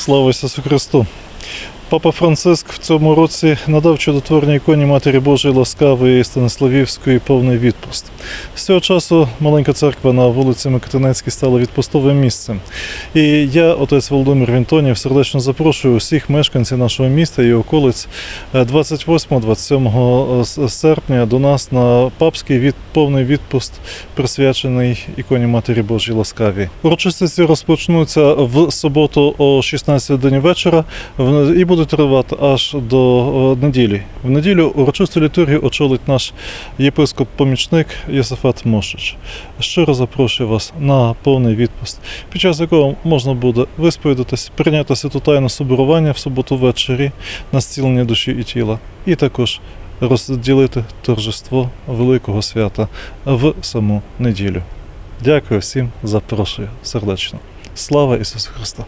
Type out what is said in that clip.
Слава Ісусу Христу! Папа Франциск в цьому році надав чудотворній іконі Матері Божої Ласкавої Станиславівської повний відпуст. З цього часу маленька церква на вулиці Микотинецькій стала відпустовим місцем. І я, отець Володимир Вінтонів, сердечно запрошую усіх мешканців нашого міста і околиць е, 28-27 серпня до нас на папський від, повний відпуст, присвячений іконі Матері Божої Ласкаві. Урочистості розпочнуться в суботу о 16 годині вечора і будуть тривати аж до е, неділі. В неділю урочисту літургію очолить наш єпископ-помічник Йосифат Мошич. Щиро запрошую вас на повний відпуст, під час якого можна буде висповідатись, прийняти святу тайну соборування в суботу ввечері на зцілення душі і тіла, і також розділити торжество великого свята в саму неділю. Дякую всім, запрошую сердечно. Слава Ісусу Христу!